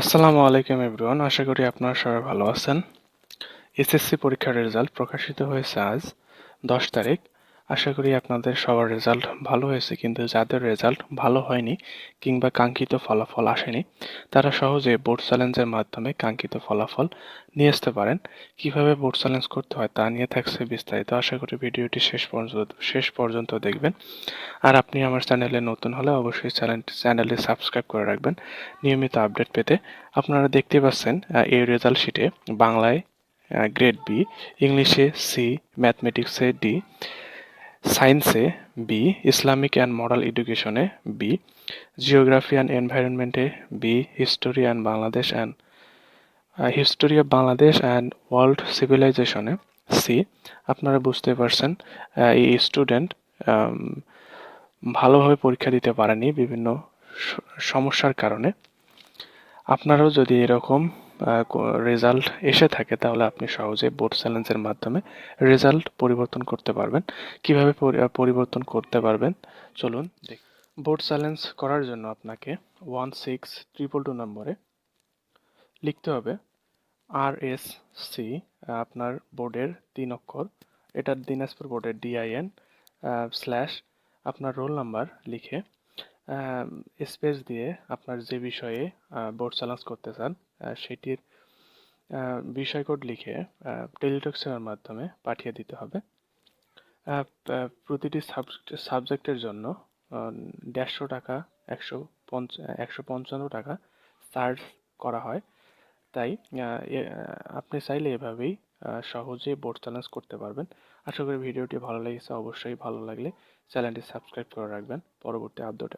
আসসালামু আলাইকুম এভরিওয়ান, আশা করি আপনারা সবাই ভালো আছেন। এসএসসি পরীক্ষার রেজাল্ট প্রকাশিত হয়েছে আজ দশ তারিখ। আশা করি আপনাদের সবার রেজাল্ট ভালো হয়েছে, কিন্তু যাদের রেজাল্ট ভালো হয়নি কিংবা কাঙ্ক্ষিত ফলাফল আসেনি, তারা সহজে বোর্ড চ্যালেঞ্জের মাধ্যমে কাঙ্ক্ষিত ফলাফল নিয়ে আসতে পারেন। কীভাবে বোর্ড চ্যালেঞ্জ করতে হয় তা নিয়ে থাকছে বিস্তারিত। আশা করি ভিডিওটি শেষ পর্যন্ত শেষ পর্যন্ত দেখবেন। আর আপনি আমার চ্যানেলে নতুন হলে অবশ্যই চ্যানেলটি চ্যানেলে সাবস্ক্রাইব করে রাখবেন। নিয়মিত আপডেট পেতে আপনারা দেখতে পাচ্ছেন এই রেজাল্ট শিটে বাংলায় গ্রেড বি ইংলিশে সি ম্যাথমেটিক্সে ডি সায়েন্সে বি, ইসলামিক অ্যান্ড মরাল এডুকেশনে B, geography and এনভায়রনমেন্টে B, history and Bangladesh and history of Bangladesh and world সিভিলাইজেশনে C, আপনারা বুঝতে পারছেন এই স্টুডেন্ট ভালোভাবে পরীক্ষা দিতে পারেনি বিভিন্ন সমস্যার কারণে। আপনারাও যদি এরকম রেজাল্ট এসে থাকে, তাহলে আপনি সহজে বোর্ড চ্যালেঞ্জের মাধ্যমে রেজাল্ট পরিবর্তন করতে পারবেন। কীভাবে পরিবর্তন করতে পারবেন? চলুন দেখি বোর্ড চ্যালেঞ্জ করার জন্য আপনাকে ওয়ান সিক্স ট্রিপল টু নম্বরে লিখতে হবে আর এস সি আপনার বোর্ডের তিন অক্ষর, এটা দিনাজপুর বোর্ডের ডিআইএন স্ল্যাশ আপনার রোল নাম্বার লিখে স্পেস দিয়ে আপনার যে বিষয়ে বোর্ড চ্যালেঞ্জ করতে চান সেটির বিষয় কোড লিখে টেলিটক্সের মাধ্যমে পাঠিয়ে দিতে হবে। প্রতিটি সাবজেক্টের জন্য দেড়শো টাকা, একশো পঞ্চ, একশো পঞ্চান্ন টাকা চার্জ করা হয়। তাই আপনি চাইলে এভাবেই সহজে বোর্ড চ্যালেঞ্জ করতে পারবেন। আশা করি ভিডিওটি ভালো লেগেছে, অবশ্যই ভালো লাগলে চ্যানেলটি সাবস্ক্রাইব করে রাখবেন। পরবর্তী আপডেট